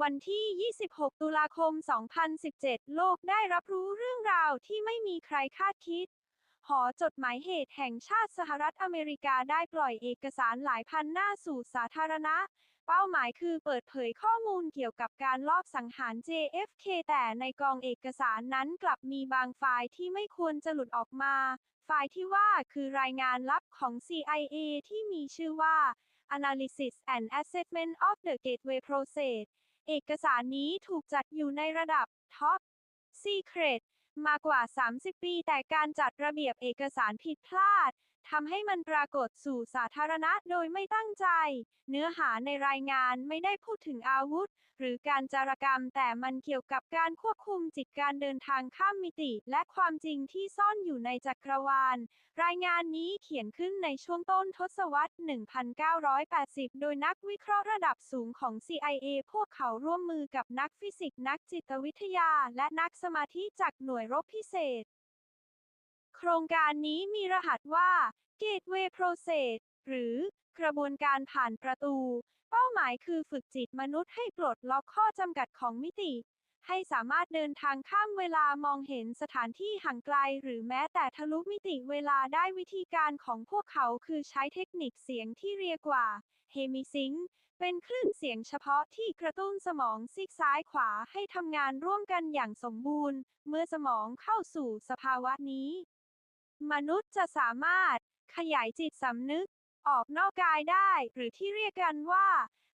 วันที่ 26 ตุลาคม 2017 โลกได้รับรู้เรื่องราวที่ไม่มีใครคาดคิด หอจดหมายเหตุแห่งชาติสหรัฐอเมริกาได้ปล่อยเอกสารหลายพันหน้าสู่สาธารณะ เป้าหมายคือเปิดเผยข้อมูลเกี่ยวกับการลอบสังหาร JFK แต่ในกองเอกสารนั้นกลับมีบางไฟล์ที่ไม่ควรจะหลุดออกมา ไฟล์ที่ว่าคือรายงานลับของ CIA ที่มีชื่อว่า Analysis and Assessment of the Gateway Process เอกสารนี้ถูกจัดอยู่ในระดับ Top Secret มากว่า 30 ปีแต่การจัดระเบียบเอกสารผิดพลาด ทำให้มันปรากฏสู่สาธารณะโดยไม่ตั้งใจ เนื้อหาในรายงานไม่ได้พูดถึงอาวุธ หรือการจารกรรมแต่มันเกี่ยวกับการควบคุมจิตการเดินทางข้ามมิติ และความจริงที่ซ่อนอยู่ในจักรวาล รายงานนี้เขียนขึ้นในช่วงต้นทศวรรษ 1980 โดยนักวิเคราะห์ระดับสูงของ CIA พวกเขาร่วมมือกับนักฟิสิกส์นักจิตวิทยา และนักสมาธิจากหน่วยรบพิเศษ ครงการนี้มีรหัสว่า Gateway Process หรือกระบวนการผ่านประตู เป้าหมายคือฝึกจิตมนุษย์ให้ปลดล็อกข้อจำกัดของมิติ ให้สามารถเดินทางข้ามเวลามองเห็นสถานที่ห่างไกล หรือแม้แต่ทะลุมิติเวลาได้วิธีการของพวกเขาคือใช้เทคนิคเสียงที่เรียกว่า Hemisync เป็นคลื่นเสียงเฉพาะที่กระตุ้นสมองซีกซ้ายขวาให้ทำงานร่วมกันอย่างสมบูรณ์ เมื่อสมองเข้าสู่สภาวะนี้ มนุษย์จะสามารถ ขยายจิตสำนึก ออกนอกกายได้ หรือที่เรียกกันว่า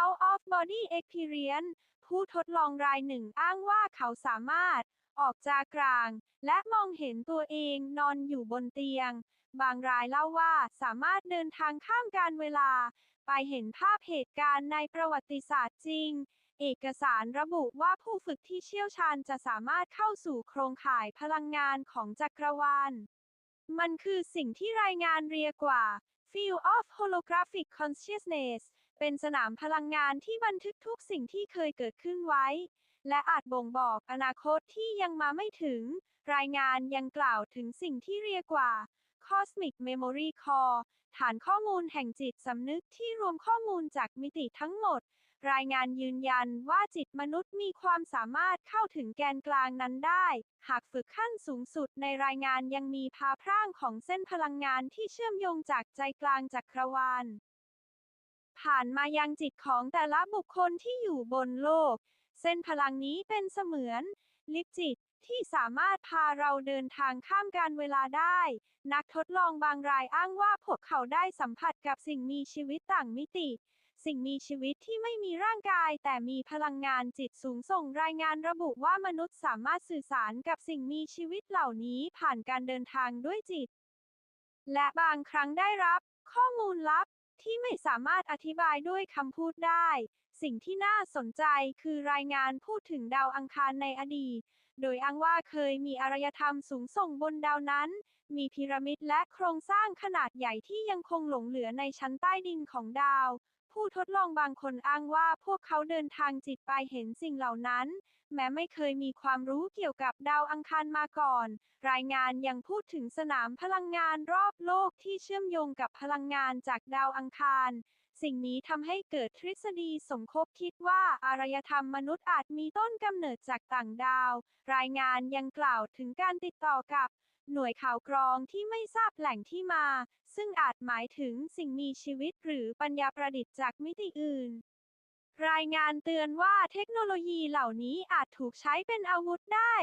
out of body experience ผู้ทดลองรายหนึ่งอ้างว่าเขาสามารถ ออกจากกลาง และมองเห็นตัวเองนอนอยู่บนเตียง บางรายเล่าว่าสามารถเดินทางข้ามการเวลา ไปเห็นภาพเหตุการณ์ในประวัติศาสตร์จริงเอกสารระบุว่าผู้ฝึกที่เชี่ยวชาญจะสามารถเข้าสู่โครงข่ายพลังงานของจักรวาล มันคือสิ่งที่รายงานเรียกว่า Field of Holographic Consciousness เป็นสนามพลังงานที่บันทึกทุกสิ่งที่เคยเกิดขึ้นไว้ และอาจบ่งบอกอนาคตที่ยังมาไม่ถึง รายงานยังกล่าวถึงสิ่งที่เรียกว่า Cosmic Memory Core ฐานข้อมูลแห่งจิตสำนึกที่รวมข้อมูลจากมิติทั้งหมด รายงานยืนยันว่าจิตมนุษย์มีความสามารถเข้าถึงแกนกลางนั้นได้ หากฝึกขั้นสูงสุดในรายงานยังมีพาพร่างของเส้นพลังงานที่เชื่อมโยงจากใจกลางจักรวาล ผ่านมายังจิตของแต่ละบุคคลที่อยู่บนโลก เส้นพลังนี้เป็นเสมือน ลิฟต์จิตที่สามารถพาเราเดินทางข้ามการเวลาได้ นักทดลองบางรายอ้างว่าพวกเขาได้สัมผัสกับสิ่งมีชีวิตต่างมิติ สิ่งมีชีวิตที่ไม่มีร่างกาย แต่มีพลังงานจิตสูงส่งรายงานระบุว่ามนุษย์สามารถสื่อสารกับสิ่งมีชีวิตเหล่านี้ผ่านการเดินทางด้วยจิต และบางครั้งได้รับ ข้อมูลลับที่ไม่สามารถอธิบายด้วยคำพูดได้ สิ่งที่น่าสนใจคือรายงานพูดถึงดาวอังคารในอดีต โดยอ้างว่าเคยมีอารยธรรมสูงส่งบนดาวนั้น มีพีระมิดและโครงสร้างขนาดใหญ่ที่ยังคงหลงเหลือในชั้นใต้ดินของดาว ผู้ทดลองบางคนอ้างว่าพวกเขาเดินทางจิตไปเห็นสิ่งเหล่านั้น แม้ไม่เคยมีความรู้เกี่ยวกับดาวอังคารมาก่อน รายงานยังพูดถึงสนามพลังงานรอบโลกที่เชื่อมโยงกับพลังงานจากดาวอังคาร สิ่งนี้ทำให้เกิดทฤษฎีสมคบคิดว่าอารยธรรมมนุษย์อาจมีต้นกำเนิดจากต่างดาว รายงานยังกล่าวถึงการติดต่อกับ หน่วยข่าวกรองที่ไม่ทราบแหล่งที่มา ซึ่งอาจหมายถึงสิ่งมีชีวิตหรือปัญญาประดิษฐ์จากมิติอื่น รายงานเตือนว่าเทคโนโลยีเหล่านี้อาจถูกใช้เป็นอาวุธได้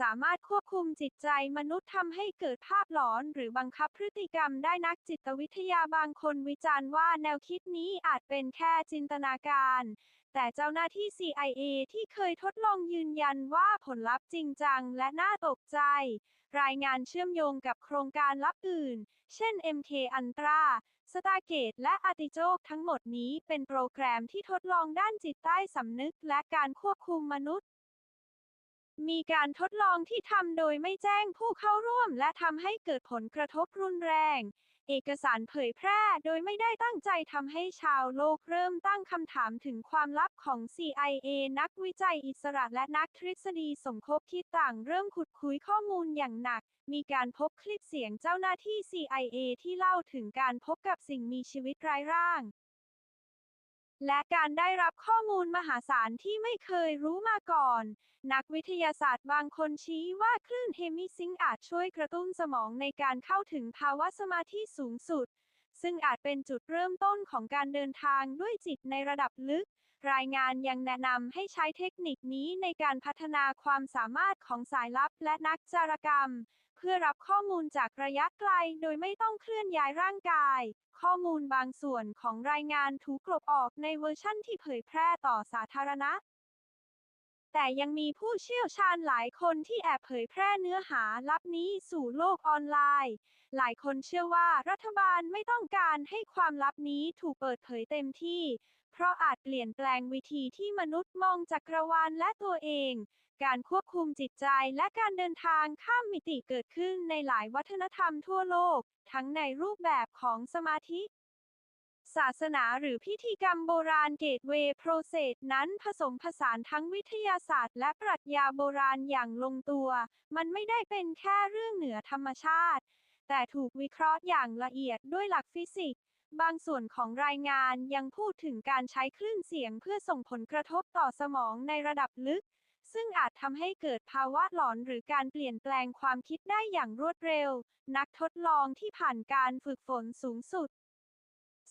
สามารถควบคุมจิตใจมนุษย์ทำให้เกิดภาพหลอนหรือบังคับพฤติกรรมได้นักจิตวิทยาบางคนวิจารณ์ว่าแนวคิดนี้อาจเป็นแค่จินตนาการ แต่เจ้าหน้าที่ CIA ที่เคยทดลองยืนยันว่าผลลัพธ์จริงจังและน่าตกใจ รายงานเชื่อมโยงกับโครงการลับอื่น เช่น MK Ultra สตาร์เกตและอาร์ติโจกทั้งหมดนี้เป็นโปรแกรมที่ทดลองด้านจิตใต้สำนึกและการควบคุมมนุษย์ มีการทดลองที่ทำโดยไม่แจ้งผู้เข้าร่วมและทำให้เกิดผลกระทบรุนแรง เอกสารเผยแพร่โดยไม่ได้ตั้งใจทำให้ชาวโลกเริ่มตั้งคำถามถึงความลับของ CIA นักวิจัยอิสระและนักทฤษฎีสมคบคิดต่างเริ่มขุดคุยข้อมูลอย่างหนัก มีการพบคลิปเสียงเจ้าหน้าที่ CIA ที่เล่าถึงการพบกับสิ่งมีชีวิตไร้ร่าง และการได้รับข้อมูลมหาศาลที่ไม่เคยรู้มาก่อน นักวิทยาศาสตร์บางคนชี้ว่าคลื่นเฮมิซิงอาจช่วยกระตุ้นสมองในการเข้าถึงภาวะสมาธิสูงสุด ซึ่งอาจเป็นจุดเริ่มต้นของการเดินทางด้วยจิตในระดับลึก รายงานยังแนะนำให้ใช้เทคนิคนี้ในการพัฒนาความสามารถของสายลับและนักจารกรรม พื่อรับข้อมูลจากระยะไกลโดยไม่ต้องเคลื่อนย้ายร่างกาย ข้อมูลบางส่วนของรายงานถูกกลบออกในเวอร์ชั่นที่เผยแพร่ต่อสาธารณะ แต่ยังมีผู้เชี่ยวชาญหลายคนที่แอบเผยแพร่เนื้อหาลับนี้สู่โลกออนไลน์ หลายคนเชื่อว่ารัฐบาลไม่ต้องการให้ความลับนี้ถูกเปิดเผยเต็มที่ เพราะอาจเปลี่ยนแปลงวิธีที่มนุษย์มองจักรวาลและตัวเอง การควบคุมจิตใจและการเดินทางข้ามมิติเกิดขึ้นในหลายวัฒนธรรมทั่วโลก ทั้งในรูปแบบของสมาธิ ศาสนาหรือพิธีกรรมโบราณเกตเวย์โปรเซสนั้นผสมผสานทั้งวิทยาศาสตร์และปรัชญาโบราณอย่างลงตัว มันไม่ได้เป็นแค่เรื่องเหนือธรรมชาติ แต่ถูกวิเคราะห์อย่างละเอียดด้วยหลักฟิสิกส์บางส่วนของรายงานยังพูดถึงการใช้คลื่นเสียงเพื่อส่งผลกระทบต่อสมองในระดับลึก ซึ่งอาจทำให้เกิดภาวะหลอนหรือการเปลี่ยนแปลงความคิดได้อย่างรวดเร็ว นักทดลองที่ผ่านการฝึกฝนสูงสุด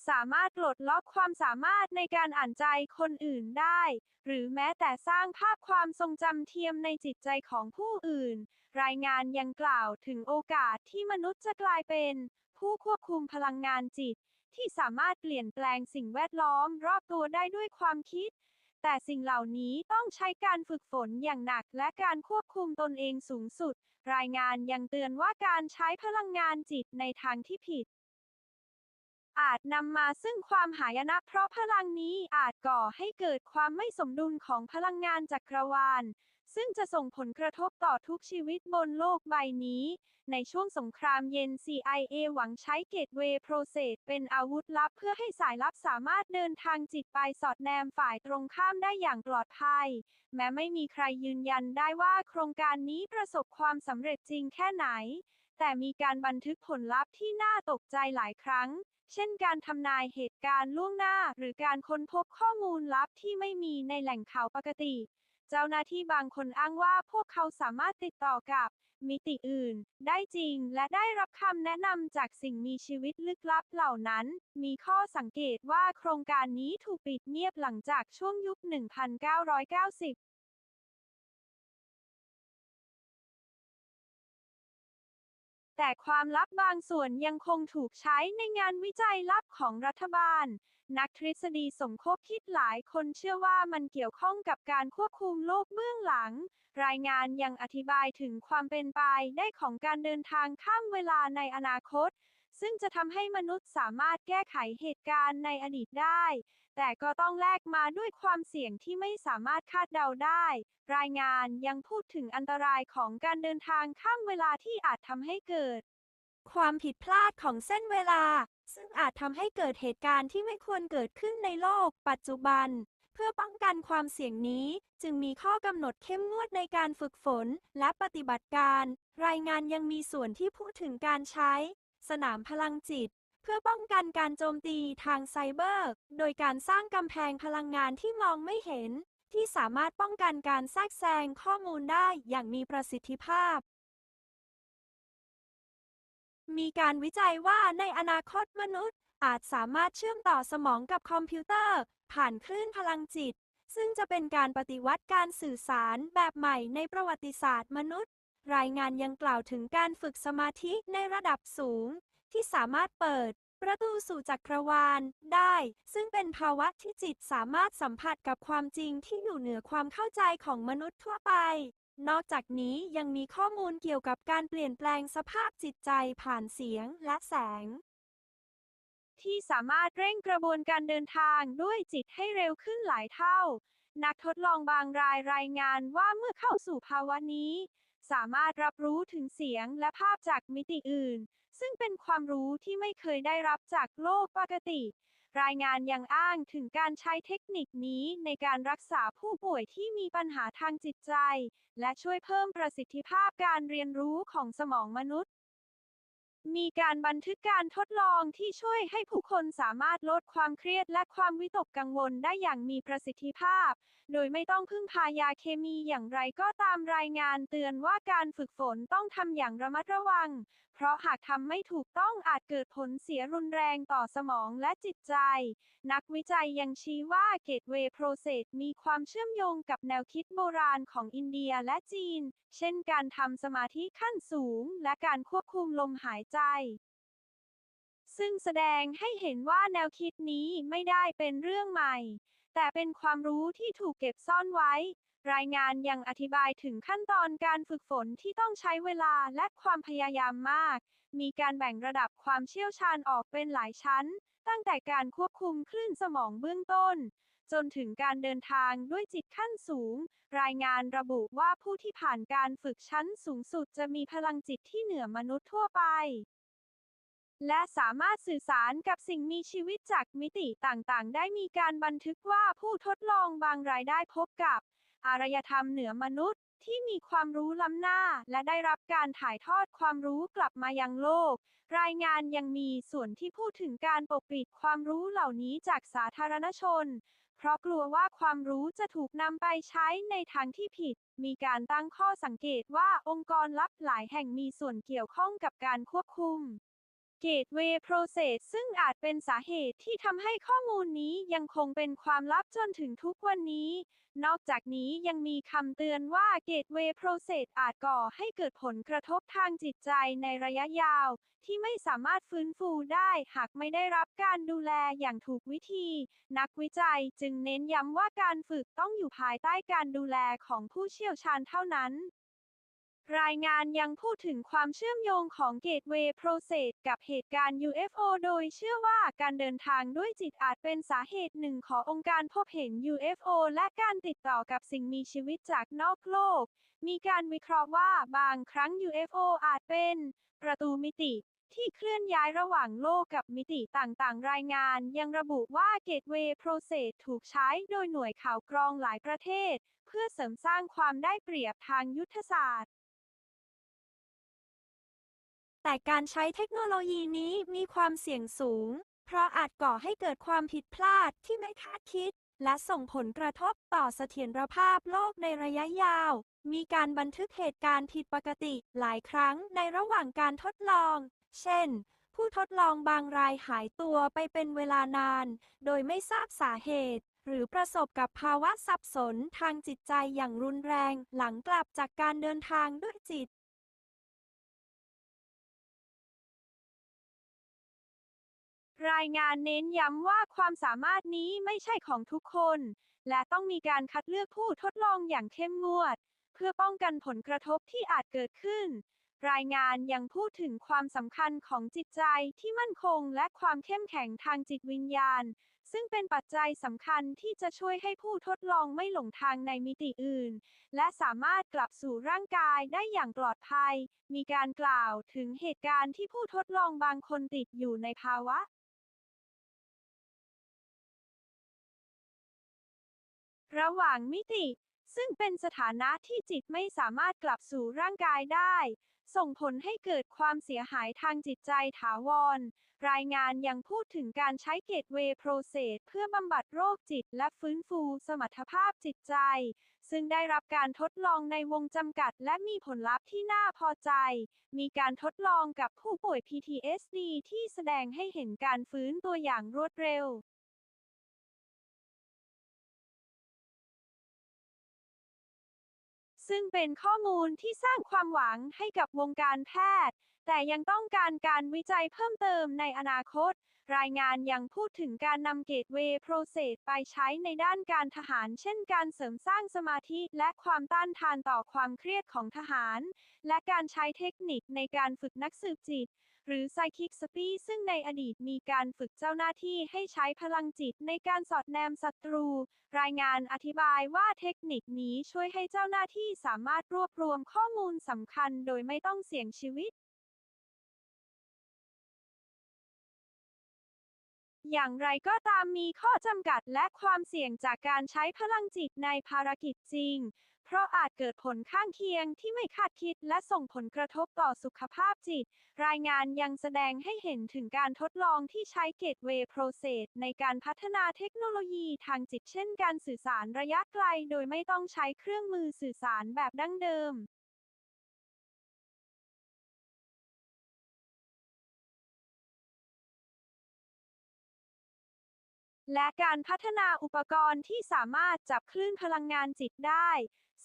สามารถปลดล็อกความสามารถในการอ่านใจคนอื่นได้ หรือแม้แต่สร้างภาพความทรงจำเทียมในจิตใจของผู้อื่น รายงานยังกล่าวถึงโอกาสที่มนุษย์จะกลายเป็น ผู้ควบคุมพลังงานจิต ที่สามารถเปลี่ยนแปลงสิ่งแวดล้อมรอบตัวได้ด้วยความคิด แต่สิ่งเหล่านี้ต้องใช้การฝึกฝนอย่างหนักและการควบคุมตนเองสูงสุด รายงานยังเตือนว่าการใช้พลังงานจิตในทางที่ผิด อาจนำมาซึ่งความหายนะเพราะพลังนี้อาจก่อให้เกิดความไม่สมดุลของพลังงานจักรวาล ซึ่งจะส่งผลกระทบต่อทุกชีวิตบนโลกใบนี้ ในช่วงสงครามเย็น CIA หวังใช้เกตเวย์โปรเซสเป็นอาวุธลับเพื่อให้สายลับสามารถเดินทางจิตไปสอดแนมฝ่ายตรงข้ามได้อย่างปลอดภัย แม้ไม่มีใครยืนยันได้ว่าโครงการนี้ประสบความสำเร็จจริงแค่ไหนแต่มีการบันทึกผลลัพธ์ที่น่าตกใจหลายครั้ง เช่นการทำนายเหตุการณ์ล่วงหน้า หรือการค้นพบข้อมูลลับที่ไม่มีในแหล่งข่าวปกติ เจ้าหน้าที่บางคนอ้างว่าพวกเขาสามารถติดต่อกับ มิติอื่น ได้จริงและได้รับคำแนะนำจากสิ่งมีชีวิตลึกลับเหล่านั้น มีข้อสังเกตว่าโครงการนี้ถูกปิดเงียบหลังจากช่วงยุค 1990 แต่ความลับบางส่วนยังคงถูกใช้ในงานวิจัยลับของรัฐบาล นักทฤษฎีสมคบคิดหลายคนเชื่อว่ามันเกี่ยวข้องกับการควบคุมโลกเบื้องหลัง รายงานยังอธิบายถึงความเป็นไปได้ของการเดินทางข้ามเวลาในอนาคต ซึ่งจะทำให้มนุษย์สามารถแก้ไขเหตุการณ์ในอดีตได้ แต่ก็ต้องแลกมาด้วยความเสี่ยงที่ไม่สามารถคาดเดาได้ รายงานยังพูดถึงอันตรายของการเดินทางข้ามเวลาที่อาจทำให้เกิด ความผิดพลาดของเส้นเวลา ซึ่งอาจทำให้เกิดเหตุการณ์ที่ไม่ควรเกิดขึ้นในโลก ปัจจุบัน เพื่อป้องกันความเสี่ยงนี้ จึงมีข้อกำหนดเข้มงวดในการฝึกฝนและปฏิบัติการ รายงานยังมีส่วนที่พูดถึงการใช้ สนามพลังจิต เพื่อป้องกันการโจมตีทางไซเบอร์ โดยการสร้างกำแพงพลังงานที่มองไม่เห็น ที่สามารถป้องกันการแทรกแซงข้อมูลได้อย่างมีประสิทธิภาพ มีการวิจัยว่าในอนาคตมนุษย์ อาจสามารถเชื่อมต่อสมองกับคอมพิวเตอร์ ผ่านคลื่นพลังจิต ซึ่งจะเป็นการปฏิวัติการสื่อสารแบบใหม่ในประวัติศาสตร์มนุษย์ รายงานยังกล่าวถึงการฝึกสมาธิในระดับสูง ที่สามารถเปิด ประตูสู่จักรวาลได้ ซึ่งเป็นภาวะที่จิตสามารถสัมผัสกับความจริงที่อยู่เหนือความเข้าใจของมนุษย์ทั่วไป นอกจากนี้ยังมีข้อมูลเกี่ยวกับการเปลี่ยนแปลงสภาพจิตใจผ่านเสียงและแสง ที่สามารถเร่งกระบวนการเดินทางด้วยจิตให้เร็วขึ้นหลายเท่า นักทดลองบางรายรายงานว่าเมื่อเข้าสู่ภาวะนี้ สามารถรับรู้ถึงเสียงและภาพจากมิติอื่น ซึ่งเป็นความรู้ที่ไม่เคยได้รับจากโลกปกติ รายงานยังอ้างถึงการใช้เทคนิคนี้ในการรักษาผู้ป่วยที่มีปัญหาทางจิตใจ และช่วยเพิ่มประสิทธิภาพการเรียนรู้ของสมองมนุษย์ มีการบันทึกการทดลองที่ช่วยให้ผู้คนสามารถลดความเครียดและความวิตกกังวลได้อย่างมีประสิทธิภาพ โดยไม่ต้องพึ่งพายาเคมีอย่างไรก็ตามรายงานเตือนว่าการฝึกฝนต้องทำอย่างระมัดระวัง เพราะหากทำไม่ถูกต้องอาจเกิดผลเสียรุนแรงต่อสมองและจิตใจ นักวิจัยยังชี้ว่าเกตเวย์โปรเซสมีความเชื่อมโยงกับแนวคิดโบราณของอินเดียและจีน เช่นการทำสมาธิขั้นสูง และการควบคุมลมหายใจ ซึ่งแสดงให้เห็นว่าแนวคิดนี้ไม่ได้เป็นเรื่องใหม่ แต่เป็นความรู้ที่ถูกเก็บซ่อนไว้ รายงานยังอธิบายถึงขั้นตอนการฝึกฝนที่ต้องใช้เวลาและความพยายามมาก มีการแบ่งระดับความเชี่ยวชาญออกเป็นหลายชั้น ตั้งแต่การควบคุมคลื่นสมองเบื้องต้น จนถึงการเดินทางด้วยจิตขั้นสูง รายงานระบุว่าผู้ที่ผ่านการฝึกชั้นสูงสุดจะมีพลังจิตที่เหนือมนุษย์ทั่วไป และสามารถสื่อสารกับสิ่งมีชีวิตจากมิติต่างๆ ได้มีการบันทึกว่าผู้ทดลองบางรายได้พบกับ อารยธรรมเหนือมนุษย์ที่มีความรู้ล้ำหน้าและได้รับการถ่ายทอดความรู้กลับมายังโลก รายงานยังมีส่วนที่พูดถึงการปกปิดความรู้เหล่านี้จากสาธารณชน เพราะกลัวว่าความรู้จะถูกนำไปใช้ในทางที่ผิด มีการตั้งข้อสังเกตว่าองค์กรลับหลายแห่งมีส่วนเกี่ยวข้องกับการควบคุม Gateway Process ซึ่งอาจเป็นสาเหตุที่ทำให้ข้อมูลนี้ยังคงเป็นความลับจนถึงทุกวันนี้ นอกจากนี้ยังมีคำเตือนว่า Gateway Process อาจก่อให้เกิดผลกระทบทางจิตใจในระยะยาว ที่ไม่สามารถฟื้นฟูได้หากไม่ได้รับการดูแลอย่างถูกวิธี นักวิจัยจึงเน้นย้ำว่าการฝึกต้องอยู่ภายใต้การดูแลของผู้เชี่ยวชาญเท่านั้น รายงานยังพูดถึงความเชื่อมโยงของ Gateway Process กับเหตุการณ์ UFO โดยเชื่อว่าการเดินทางด้วยจิตอาจเป็นสาเหตุหนึ่งขององค์การพบเห็น UFO และการติดต่อกับสิ่งมีชีวิตจากนอกโลก มีการวิเคราะห์ว่าบางครั้ง UFO อาจเป็น ประตูมิติที่เคลื่อนย้ายระหว่างโลกกับมิติต่างๆ รายงานยังระบุว่า Gateway Process ถูกใช้โดยหน่วยข่าวกรองหลายประเทศ เพื่อเสริมสร้างความได้เปรียบทางยุทธศาสตร์ แต่การใช้เทคโนโลยีนี้มีความเสี่ยงสูง เพราะอาจก่อให้เกิดความผิดพลาดที่ไม่คาดคิด และส่งผลกระทบต่อเสถียรภาพโลกในระยะยาว มีการบันทึกเหตุการณ์ผิดปกติหลายครั้งในระหว่างการทดลอง เช่น ผู้ทดลองบางรายหายตัวไปเป็นเวลานาน โดยไม่ทราบสาเหตุหรือประสบกับภาวะสับสนทางจิตใจอย่างรุนแรง หลังกลับจากการเดินทางด้วยจิต รายงานเน้นย้ำว่าความสามารถนี้ไม่ใช่ของทุกคน และต้องมีการคัดเลือกผู้ทดลองอย่างเข้มงวด เพื่อป้องกันผลกระทบที่อาจเกิดขึ้น รายงานยังพูดถึงความสำคัญของจิตใจที่มั่นคงและความเข้มแข็งทางจิตวิญญาณ ซึ่งเป็นปัจจัยสำคัญที่จะช่วยให้ผู้ทดลองไม่หลงทางในมิติอื่น และสามารถกลับสู่ร่างกายได้อย่างปลอดภัย มีการกล่าวถึงเหตุการณ์ที่ผู้ทดลองบางคนติดอยู่ในภาวะ ระหว่างมิติ ซึ่งเป็นสถานะที่จิตไม่สามารถกลับสู่ร่างกายได้ ส่งผลให้เกิดความเสียหายทางจิตใจถาวร รายงานยังพูดถึงการใช้เกตเวย์โปรเซสเพื่อบำบัดโรคจิตและฟื้นฟูสมรรถภาพจิตใจ ซึ่งได้รับการทดลองในวงจำกัดและมีผลลัพธ์ที่น่าพอใจ มีการทดลองกับผู้ป่วย PTSD ที่แสดงให้เห็นการฟื้นตัวอย่างรวดเร็ว ซึ่งเป็นข้อมูลที่สร้างความหวังให้กับวงการแพทย์ แต่ยังต้องการการวิจัยเพิ่มเติมในอนาคต รายงานยังพูดถึงการนำเกตเวย์โปรเซสไปใช้ในด้านการทหาร เช่นการเสริมสร้างสมาธิและความต้านทานต่อความเครียดของทหาร และการใช้เทคนิคในการฝึกนักสืบจิต หรือ Psychic s p y ซึ่งในอดีตมีการฝึกเจ้าหน้าที่ให้ใช้พลังจิตในการสอดแนมศัตรู รายงานอธิบายว่าเทคนิคนี้ช่วยให้เจ้าหน้าที่สามารถรวบรวมข้อมูลสำคัญโดยไม่ต้องเสี่ยงชีวิตอย่างไรก็ตามมีข้อจำกัดและความเสี่ยงจากการใช้พลังจิตในภารกิจจริง เพราะอาจเกิดผลข้างเคียงที่ไม่คาดคิดและส่งผลกระทบต่อสุขภาพจิต รายงานยังแสดงให้เห็นถึงการทดลองที่ใช้ Gateway Process ในการพัฒนาเทคโนโลยีทางจิตเช่นการสื่อสารระยะไกลโดยไม่ต้องใช้เครื่องมือสื่อสารแบบดั้งเดิมและการพัฒนาอุปกรณ์ที่สามารถจับคลื่นพลังงานจิตได้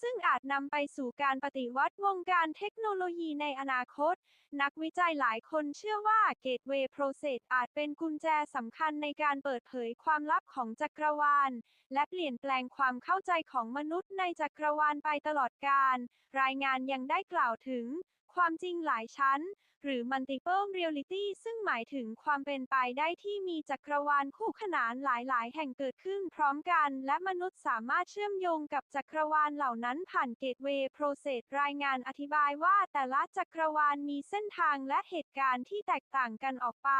ซึ่งอาจนำไปสู่การปฏิวัติวงการเทคโนโลยีในอนาคต นักวิจัยหลายคนเชื่อว่า Gateway Process อาจเป็นกุญแจสำคัญในการเปิดเผยความลับของจักรวาล และเปลี่ยนแปลงความเข้าใจของมนุษย์ในจักรวาลไปตลอดกาลรายงานยังได้กล่าวถึง ความจริงหลายชั้น หรือ multiple reality ซึ่งหมายถึงความเป็นไปได้ที่มีจักรวาลคู่ขนานหลาย ๆ แห่งเกิดขึ้นพร้อมกัน และมนุษย์สามารถเชื่อมโยงกับจักรวาลเหล่านั้นผ่านเกตเวย์โปรเซสรายงานอธิบายว่าแต่ละจักรวาลมีเส้นทางและเหตุการณ์ที่แตกต่างกันออกไป